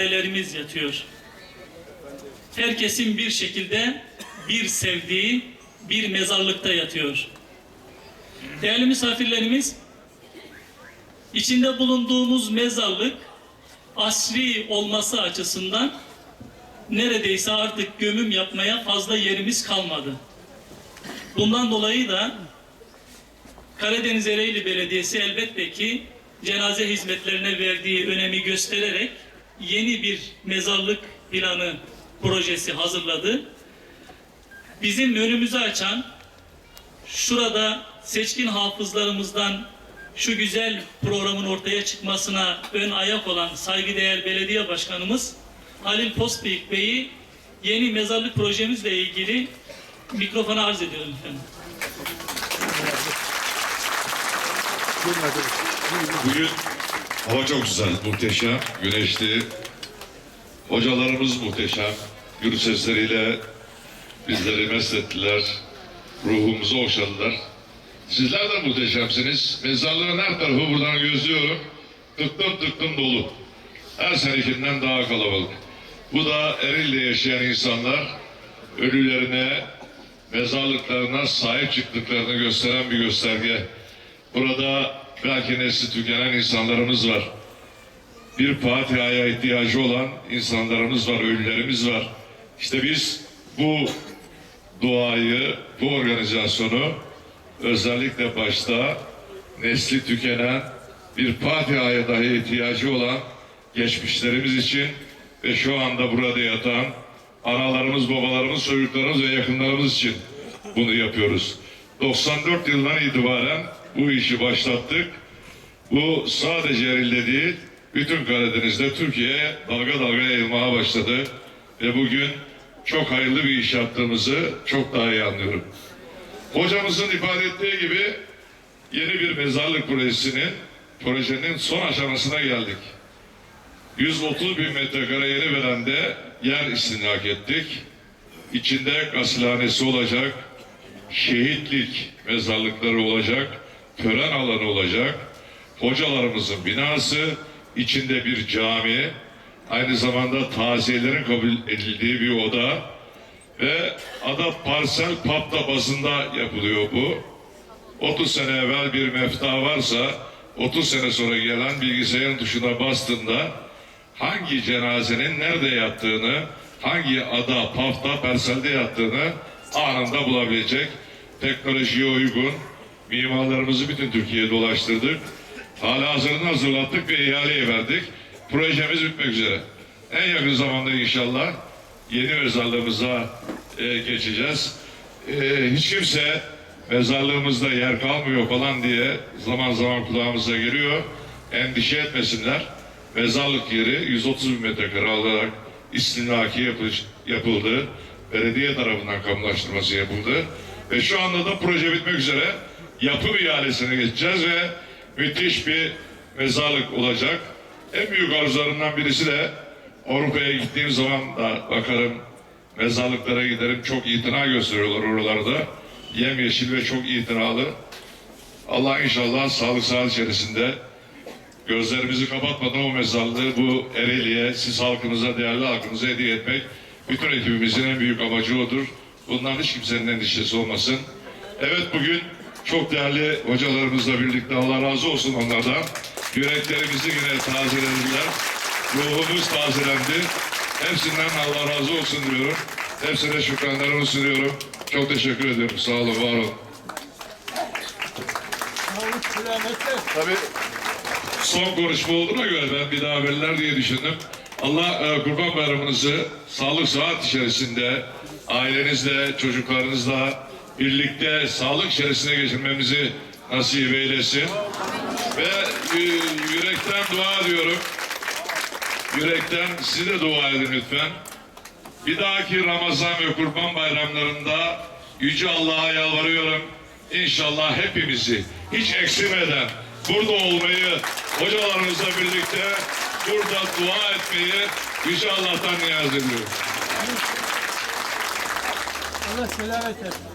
ailelerimiz yatıyor. Herkesin bir şekilde bir sevdiği bir mezarlıkta yatıyor. Değerli misafirlerimiz, içinde bulunduğumuz mezarlık asri olması açısından neredeyse artık gömüm yapmaya fazla yerimiz kalmadı. Bundan dolayı da Karadeniz Ereğli Belediyesi elbette ki cenaze hizmetlerine verdiği önemi göstererek yeni bir mezarlık planı projesi hazırladı. Bizim önümüzü açan şurada seçkin hafızlarımızdan şu güzel programın ortaya çıkmasına ön ayak olan saygıdeğer belediye başkanımız Halil Postbeyik Bey'i yeni mezarlık projemizle ilgili mikrofona arz ediyorum efendim. Bugün hava çok güzel, muhteşem, güneşli. Hocalarımız muhteşem. Gür sesleriyle bizleri meslettiler. Ruhumuzu okşadılar. Sizler de muhteşemsiniz. Mezarlığın her tarafı buradan gözlüyorum. Tıklım tıklım dolu. Her senekinden daha kalabalık. Bu da Eril'de yaşayan insanlar ölülerine, mezarlıklarına sahip çıktıklarını gösteren bir gösterge. Burada belki nesli tükenen insanlarımız var. Bir Fatiha'ya ihtiyacı olan insanlarımız var, ölülerimiz var. İşte biz bu duayı, bu organizasyonu özellikle başta nesli tükenen bir Fatiha'ya dahi ihtiyacı olan geçmişlerimiz için ve şu anda burada yatan analarımız, babalarımız, çocuklarımız ve yakınlarımız için bunu yapıyoruz. 94 yıldan itibaren bu işi başlattık. Bu sadece Eril'de değil, bütün Karadeniz'de Türkiye'ye dalga dalga yayılmaya başladı. Ve bugün çok hayırlı bir iş yaptığımızı çok daha iyi anlıyorum. Hocamızın ifade ettiği gibi yeni bir mezarlık projesinin projenin son aşamasına geldik. 130 bin metrekare yeni verende yer istinyak ettik. İçinde gasilhanesi olacak, şehitlik mezarlıkları olacak, tören alanı olacak, hocalarımızın binası, içinde bir cami, aynı zamanda taziyelerin kabul edildiği bir oda ve ada parsel papta bazında yapılıyor bu. 30 sene evvel bir mefta varsa 30 sene sonra gelen bilgisayarın tuşuna bastığında hangi cenazenin nerede yattığını, hangi ada, pafta, parselde yattığını anında bulabilecek. Teknolojiye uygun mimarlarımızı bütün Türkiye'ye dolaştırdık. Hala hazırını hazırlattık ve ihaleye verdik. Projemiz bitmek üzere. En yakın zamanda inşallah yeni mezarlığımıza e, geçeceğiz. E, hiç kimse mezarlığımızda yer kalmıyor falan diye zaman zaman kulağımıza geliyor. Endişe etmesinler. Mezarlık yeri 130 bin metrekare alarak istinaki yapış- yapıldı. Belediye tarafından kamulaştırması yapıldı. Ve şu anda da proje bitmek üzere yapım ihalesine geçeceğiz ve müthiş bir mezarlık olacak. En büyük arzularımdan birisi de Avrupa'ya gittiğim zaman da bakarım mezarlıklara giderim çok itina gösteriyorlar oralarda. Yemyeşil ve çok itinalı. Allah inşallah sağlık sağlık içerisinde gözlerimizi kapatmadan o mezarlığı bu Ereğli'ye, siz halkımıza, değerli halkımıza hediye etmek bütün ekibimizin en büyük amacı odur. Bundan hiç kimsenin endişesi olmasın. Evet bugün çok değerli hocalarımızla birlikte Allah razı olsun onlardan. Yüreklerimizi yine tazelediler. Ruhumuz tazelendi. Hepsinden Allah razı olsun diyorum. Hepsine şükranlarımı sunuyorum. Çok teşekkür ediyorum. Sağ olun, var olun. Tabii son konuşma olduğuna göre ben bir daha verirler diye düşündüm. Allah e, Kurban Bayramınızı sağlık saat içerisinde ailenizle, çocuklarınızla birlikte sağlık içerisine geçirmemizi nasip eylesin. Ve e, yürekten dua ediyorum. Yürekten siz de dua edin lütfen. Bir dahaki Ramazan ve Kurban bayramlarında Yüce Allah'a yalvarıyorum. İnşallah hepimizi hiç eksilmeden burada olmayı, hocalarımızla birlikte burada dua etmeyi Yüce Allah'tan niyaz ediyorum. Allah selamet versin.